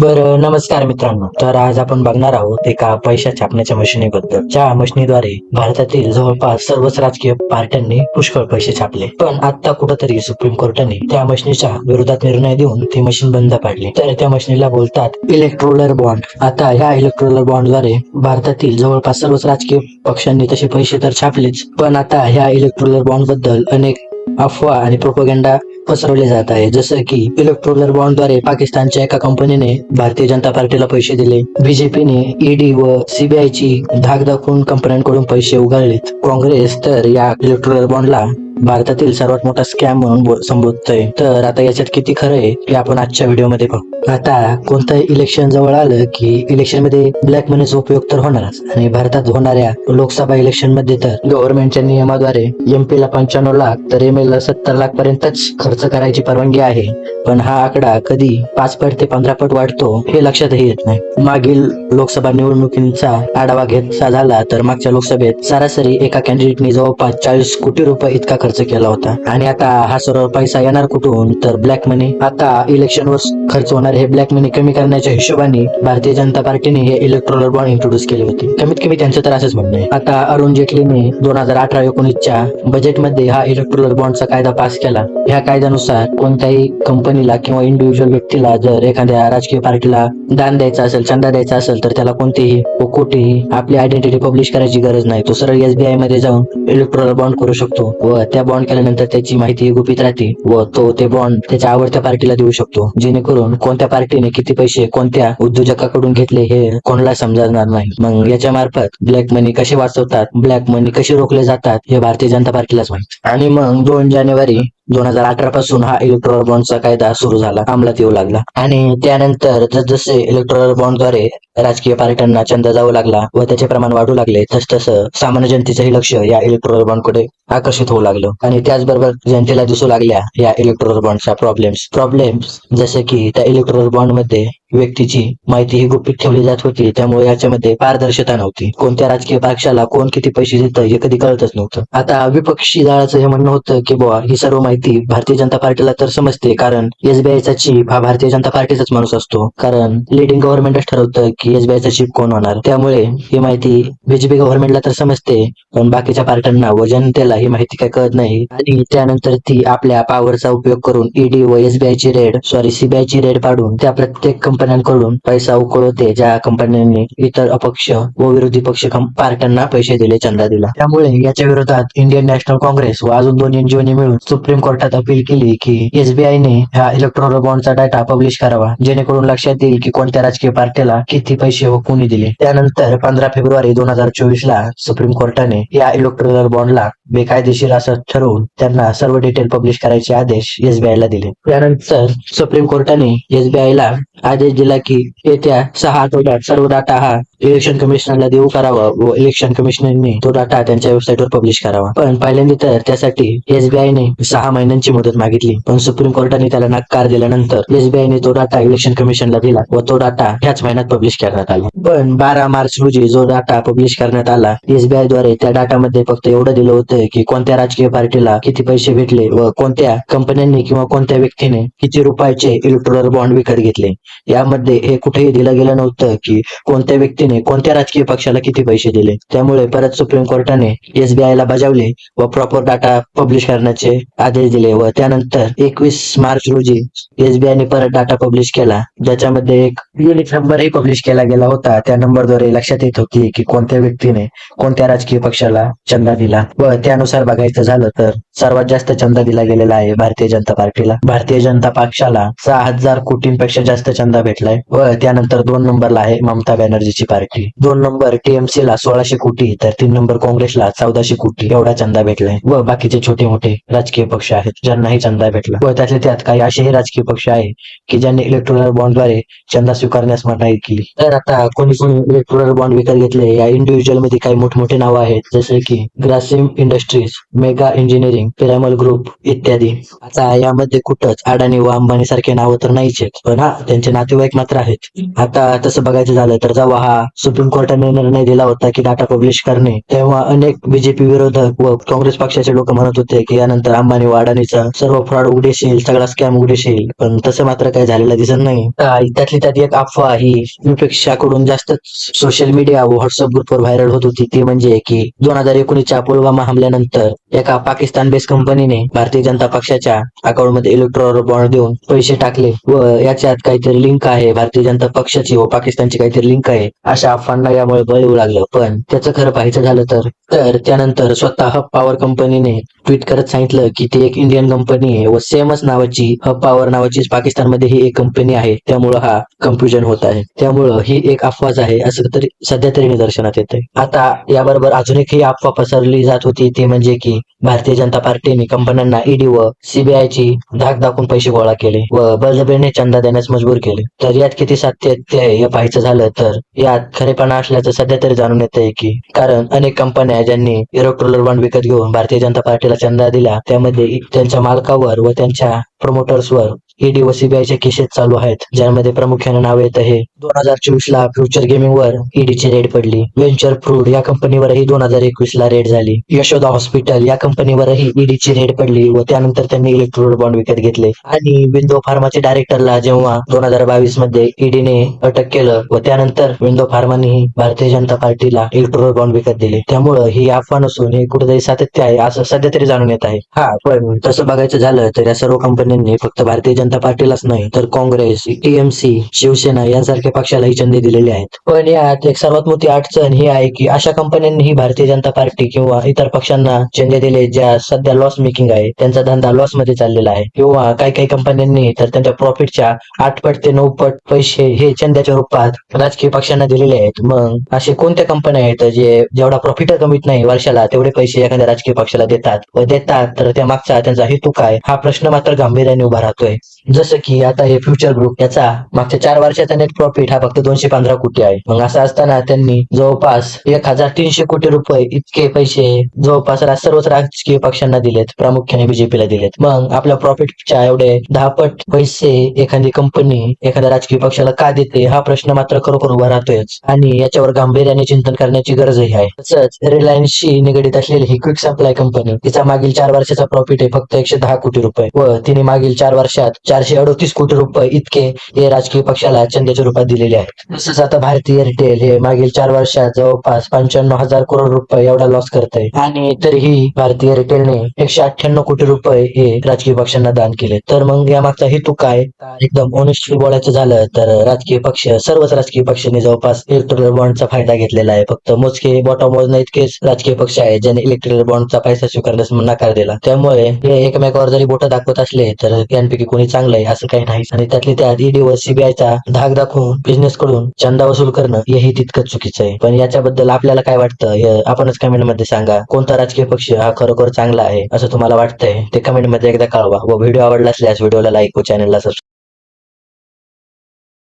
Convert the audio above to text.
बरं नमस्कार मित्रांनो. तर आज आपण बघणार आहोत एका पैशा छापण्याच्या मशिनीबद्दल ज्या मशिनीद्वारे भारतातील जवळपास सर्वच राजकीय पार्ट्यांनी पुष्कळ पैसे छापले. पण आता कुठंतरी सुप्रीम कोर्टाने त्या मशिनीच्या विरोधात निर्णय देऊन ती मशीन बंद पाडली. तर त्या मशिनीला बोलतात इलेक्ट्रोलर बॉन्ड. आता ह्या इलेक्ट्रोलर बॉन्डद्वारे भारतातील जवळपास सर्वच राजकीय पक्षांनी तसे पैसे तर छापलेच पण आता ह्या इलेक्ट्रोलर बॉन्डबद्दल अनेक अफवा आणि प्रोपोगेंडा पसरवले जात आहे. जसं की इलेक्ट्रोलर बॉन्डद्वारे पाकिस्तानच्या एका कंपनीने भारतीय जनता पार्टीला पैसे दिले. बीजेपीने ईडी व सीबीआय ची धाक दाखवून कंपन्यांकडून पैसे उघडलेत काँग्रेस तर या इलेक्ट्रोलर बॉन्डला भारतातील सर्वात मोठा स्कॅम म्हणून संबोधतोय. तर आता याच्यात किती खरं आहे हे आपण आजच्या व्हिडिओमध्ये पाहू आता कोणतंही इलेक्शन जवळ आलं की इलेक्शनमध्ये ब्लॅक मनीचा उपयोग तर होणारच. आणि भारतात होणाऱ्या लोकसभा इलेक्शनमध्ये तर गव्हर्नमेंटच्या नियमाद्वारे एमपी ला पंच्याण्णव लाख तर एम ला सत्तर लाख पर्यंतच खर्च करायची परवानगी आहे. पण हा आकडा कधी पाच पट ते पंधरा पट वाढतो हे लक्षातही येत नाही. मागील लोकसभा निवडणुकींचा आढावा घेतला झाला तर मागच्या लोकसभेत सरासरी एका कॅन्डिडेटने जवळपास चाळीस कोटी रुपये इतका खर्च केला होता. आणि आता हा सर्व पैसा येणार कुठून? तर ब्लॅक मनी आता इलेक्शनवर खर्च होणार हे ब्लॅक मनी कमी करण्याच्या हिशोबाने भारतीय जनता पार्टीने हे इलेक्ट्रोलर बॉन्ड इंट्रोड्यूस केले होते. कमीत कमी त्यांचं तर असंच म्हणणं आहे. आता अरुण जेटलीने दोन हजार अठरा एकोणीसच्या बजेटमध्ये हा इलेक्ट्रोलर बॉन्डचा कायदा पास केला. ह्या कायद्यानुसार कोणत्याही कंपनीला किंवा इंडिव्हिज्युअल व्यक्तीला जर एखाद्या राजकीय पार्टीला दान द्यायचा असेल चंदा द्यायचा असेल तर त्याला कोणतीही व कुठेही आपली आयडेंटिटी पब्लिश करायची गरज नाही. तो सरळ एसबीआयमध्ये जाऊन इलेक्ट्रोलर बॉन्ड करू शकतो. व त्या बॉन्ड केल्यानंतर त्याची माहिती गुपित राहते व तो ते बॉन्ड त्याच्या आवडत्या पार्टीला देऊ शकतो. जेणेकरून कोणत्या पार्टीने किती पैसे कोणत्या उद्योजकाकडून घेतले हे कोणाला समजणार नाही. मग याच्या मार्फत ब्लॅक मनी कसे वाचवतात ब्लॅक मनी कसे रोखले जातात हे भारतीय जनता पार्टीलाच माहीत. आणि मग दोन जानेवारी दोन हजार अठरा पासून हा इलेक्ट्रॉल बॉन्डचा कायदा सुरू झाला अंमलात येऊ लागला. आणि त्यानंतर जसजसे इलेक्ट्रॉल बॉन्डद्वारे राजकीय पार्ट्यांना चंदा जाऊ लागला व त्याचे प्रमाण वाढू लागले तस तसं सामान्य जनतेचंही लक्ष या इलेक्ट्रॉल बॉन्डकडे आकर्षित होऊ लागलं. आणि त्याचबरोबर जनतेला दिसू लागल्या या इलेक्ट्रॉल बॉन्डच्या प्रॉब्लेम्स प्रॉब्लेम्स जसे की त्या इलेक्ट्रॉल बॉन्डमध्ये व्यक्तीची माहिती ही गुपित ठेवली जात होती. त्यामुळे याच्यामध्ये पारदर्शकता नव्हती. कोणत्या राजकीय पक्षाला कोण किती पैसे देतं हे कधी कळतच नव्हतं. आता विपक्षी दळाचं हे म्हणणं होतं की बुवा ही सर्व माहिती भारतीय जनता पार्टीला तर समजते कारण एसबीआयचा चीफ हा भारतीय जनता पार्टीचाच माणूस असतो. कारण लिडिंग गव्हर्नमेंटच ठरवतं की एसबीआयचा चीफ कोण होणार. त्यामुळे ही माहिती बीजेपी गव्हर्नमेंटला तर समजते पण बाकीच्या पार्ट्यांना व जनतेला ही माहिती काय कळत नाही. आणि त्यानंतर ती आपल्या पॉवरचा उपयोग करून ईडी व एसबीआय ची रेड सॉरी सीबीआय ची रेड पाडून त्या प्रत्येक कंपन्यांकडून पैसा उकळवते ज्या कंपन्यांनी इतर अपक्ष व विरोधी पक्ष पार्ट्यांना पैसे दिले चंदा दिला. त्यामुळे याच्या विरोधात इंडियन नॅशनल काँग्रेस व अजून दोन एनजीओनी मिळून सुप्रीम कोर्टात अपील केली की एसबीआय ने ह्या इलेक्ट्रॉनिक बॉन्डचा डाटा पब्लिश करावा जेणेकरून लक्षात येईल की कोणत्या राजकीय पार्टीला किती पैसे व कोणी दिले. त्यानंतर पंधरा फेब्रुवारी दोन हजार चोवीस ला सुप्रीम कोर्टाने या इलेक्ट्रॉनिक बॉन्डला बेकायदेशीर असं ठरवून त्यांना सर्व डिटेल पब्लिश करायचे आदेश एसबीआय ला दिले. त्यानंतर सुप्रीम कोर्टाने एसबीआय ला आदेश दिला की येत्या सहा आठवड्यात सर्व डाटा हा इलेक्शन कमिशनरला देऊ करावा व इलेक्शन कमिशनरने तो डाटा त्यांच्या वेबसाईटवर पब्लिश करावा. पण पहिल्यांदा तर त्यासाठी एसबीआय ने सहा महिन्यांची मुदत मागितली. पण सुप्रीम कोर्टाने त्याला नकार दिल्यानंतर एसबीआय ने तो डाटा इलेक्शन कमिशनला दिला व तो डाटा ह्याच महिन्यात पब्लिश करण्यात आला. पण बारा मार्च रोजी जो डाटा पब्लिश करण्यात आला एसबीआयद्वारे त्या डाटामध्ये फक्त एवढं दिलं होतं की कोणत्या राजकीय पार्टीला किती पैसे भेटले व कोणत्या कंपन्यांनी किंवा कोणत्या व्यक्तीने किती रुपयाचे इलेक्ट्रोलर बॉन्ड विकत घेतले. यामध्ये हे कुठेही दिलं गेलं नव्हतं की कोणत्या व्यक्तीने कोणत्या राजकीय पक्षाला किती पैसे दिले? त्यामुळे परत सुप्रीम कोर्टाने एसबीआय ला बजावले व प्रॉपर डाटा पब्लिश करण्याचे आदेश दिले व त्यानंतर एकवीस मार्च रोजी एसबीआय ने परत डाटा पब्लिश केला. ज्याच्यामध्ये एक युनिक नंबरही पब्लिश केला गेला होता. त्या नंबरद्वारे लक्षात येत होती की कोणत्या व्यक्तीने कोणत्या राजकीय पक्षाला चंदा दिला. व त्यानुसार बघायचं झालं तर सर्वात जास्त चंदा दिला गेलेला आहे भारतीय जनता पार्टीला. भारतीय जनता पक्षाला सहा हजार कोटींपेक्षा जास्त चंदा भेटलाय. व त्यानंतर दोन नंबरला आहे ममता बॅनर्जीची पार्टी. दोन नंबर टीएमसी ला सोळाशे कोटी तर तीन नंबर काँग्रेसला चौदाशे कोटी. एवढा चंदा भेटलाय. व बाकीचे छोटे मोठे राजकीय पक्ष आहेत ज्यांनाही चंदा भेटला. व त्यातले त्यात काही असेही राजकीय पक्ष आहे की ज्यांनी इलेक्ट्रोनल बॉन्डद्वारे चंदा स्वीकारण्यास मनाई केली. तर आता कोणी कोणी इलेक्ट्रोनल बॉन्ड विकत घेतले या इंडिव्हिज्युअलमध्ये काही मोठमोठे नावं आहेत जसे की Grasim Industries Mega Engineering Piramal group इत्यादी. आता यामध्ये कुठंच अडाणी व अंबानी सारखे नावं तर नाहीच आहेत पण हा त्यांचे नातेवाईक मात्र आहेत. आता तसं बघायचं झालं तर जावा हा सुप्रीम कोर्टाने निर्णय दिला होता की डाटा पब्लिश करणे. तेव्हा अनेक बीजेपी विरोधक व काँग्रेस पक्षाचे लोक म्हणत होते की यानंतर अंबानी व अडाणीचा सर्व फ्रॉड उघडीस येईल सगळा स्कॅम उघडीस येईल. पण तसं मात्र काही झालेलं दिसत नाही. त्यातली त्यात एक अफवा ही पेक्षाकडून जास्त सोशल मीडिया व व्हॉट्सअप ग्रुपवर व्हायरल होत होती. ती म्हणजे की दोन हजार एकोणीसच्या पुलवामा हमल्यानंतर एका पाकिस्तान बेस्ड कंपनीने भारतीय जनता पक्षाच्या अकाउंटमध्ये इलेक्ट्रॉल बॉन्ड देऊन पैसे टाकले व याच्यात काहीतरी लिंक आहे. भारतीय जनता पक्षाची व पाकिस्तानची काहीतरी लिंक आहे. अशा अफवांना यामुळे बळ येऊ लागलं. पण त्याचं खरं पाहायचं झालं तर तर त्यानंतर स्वतः हब पॉवर कंपनीने ट्विट करत सांगितलं की ती एक इंडियन कंपनी आहे व सेमच नावाची हब पॉवर नावाची पाकिस्तानमध्ये ही एक कंपनी आहे. त्यामुळं हा कन्फ्युजन होत आहे. त्यामुळं ही एक अफवाच आहे असं तरी सध्या तरी निदर्शनात येते आता याबरोबर अजून एक ही अफवा पसरली जात होती ती म्हणजे की भारतीय जनता पार्टीने कंपन्यांना ईडी व सीबीआय ची धाक दाखवून पैसे गोळा केले व बळजबरीने चंदा देण्यास मजबूर केले. तर यात किती सातत्य आहे हे पाहायचं झालं तर यात खरेपणा असल्याचं सध्या तरी जाणून येत आहे की कारण अनेक कंपन्या ज्यांनी इलेक्ट्रोलर बॉन्ड विकत घेऊन भारतीय जनता पार्टीला चंदा दिला त्यामध्ये त्यांच्या मालकावर व त्यांच्या प्रमोटर्सवर ईडी व सीबीआय चे केसेस चालू आहेत ज्यामध्ये प्रामुख्याने नाव येत आहे दोन हजार चोवीस ला फ्युचर गेमिंग वर ईडीची रेड पडली. वेंचर फ्रूड या कंपनीवरही दोन हजार एकवीस ला रेड झाली. यशोदा हॉस्पिटल या कंपनीवरही ईडीची रेड पडली व त्यानंतर त्यांनी इलेक्ट्रोड बॉन्ड विकत घेतले. आणि विंडो फार्माचे डायरेक्टरला जेव्हा दोन हजार बावीसमध्ये ईडीने अटक केलं व त्यानंतर विंडो फार्मानेही भारतीय जनता पार्टीला इलेक्ट्रोल बॉन्ड विकत दिले. त्यामुळं ही अफवा नसून हे कुठेतरी सातत्य आहे असं सध्या तरी जाणून येत आहे. हा पण तसं बघायचं झालं तर या सर्व कंपन्यांनी फक्त भारतीय जनता पार्टीलाच नाही तर काँग्रेस टीएमसी शिवसेना यांसारख्या पक्षालाही चंदे दिलेले आहेत. पण यात एक सर्वात मोठी अडचण ही आहे की अशा कंपन्यांनीही भारतीय जनता पार्टी किंवा इतर पक्षांना चंदे दिले ज्या सध्या लॉस मेकिंग आहे त्यांचा धंदा लॉसमध्ये चाललेला आहे. किंवा काही काही कंपन्यांनी तर त्यांच्या प्रॉफिटच्या आठपट ते नऊ पट पैसे हे चंद्याच्या रूपात राजकीय पक्षांना दिलेले आहेत. मग असे कोणत्या कंपन्या आहेत जे जेवढा प्रॉफिट कमीत नाही वर्षाला तेवढे पैसे एखाद्या राजकीय पक्षाला देतात व देतात तर त्या मागचा त्यांचा हेतू काय? हा प्रश्न मात्र गांभीर्याने उभा राहतोय. जसं की आता हे फ्युचर ग्रुप याचा मागच्या चार वर्षाचा नेट प्रॉफिट हा फक्त दोनशे पंधरा कोटी आहे. मग असं असताना त्यांनी जवळपास एक हजार तीनशे कोटी रुपये इतके पैसे जवळपास सर्वच राजकीय पक्षांना दिलेत. प्रामुख्याने बीजेपीला दिलेत. मग आपल्या प्रॉफिटच्या एवढे दहा पट पैसे एखादी कंपनी एखाद्या राजकीय पक्षाला का देते? हा प्रश्न मात्र खरोखर उभा राहतोयच. आणि याच्यावर गांभीर्याने चिंतन करण्याची गरजही आहे. तसंच रिलायन्सशी निगडीत असलेली ही क्विक सप्लाय कंपनी तिचा मागील चार वर्षाचा प्रॉफिट आहे फक्त एकशे दहा कोटी रुपये व तिने मागील चार वर्षात चारशे अडोतीस कोटी रुपये इतके हे राजकीय पक्षाला चंद्याच्या रूपात दिलेले आहेत. तसंच आता भारतीय एअरटेल हे मागील चार वर्षात जवळपास पंच्याण्णव हजार करोड रुपये एवढा लॉस करत आहे आणि तरीही भारतीय एअरटेलने एकशे अठ्ठ्याण्णव कोटी रुपये हे राजकीय पक्षांना दान केले. तर मग या मागचा हेतू काय? एकदम ऑनेस्टली बोलायचं झालं तर राजकीय पक्ष सर्वच राजकीय पक्षांनी जवळपास इलेक्ट्रिकल बॉन्डचा फायदा घेतलेला आहे. फक्त मोजके बॉटम मोजणं इतकेच राजकीय पक्ष आहेत ज्यांनी इलेक्ट्रिकल बॉन्डचा पैसा स्वीकारण्यास नकार दिला. त्यामुळे हे एकमेकावर जरी बोट दाखवत असले तर यांपैकी कोणी चांगलं आहे असं काही नाही आणि त्यातले त्यात ईडी सीबीआयचा धाक दाखवून बिझनेस कडून चंदा वसूल करणं हेही तितकंच चुकीचं आहे. पण याच्याबद्दल आपल्याला काय वाटतं हे आपणच कमेंटमध्ये सांगा. कोणता राजकीय पक्ष हा खरोखर चांगला आहे असं तुम्हाला वाटतंय ते कमेंटमध्ये एकदा कळवा. व व्हिडिओ आवडला असल्यास व्हिडिओला लाईक व चॅनलला सबस्क्राईब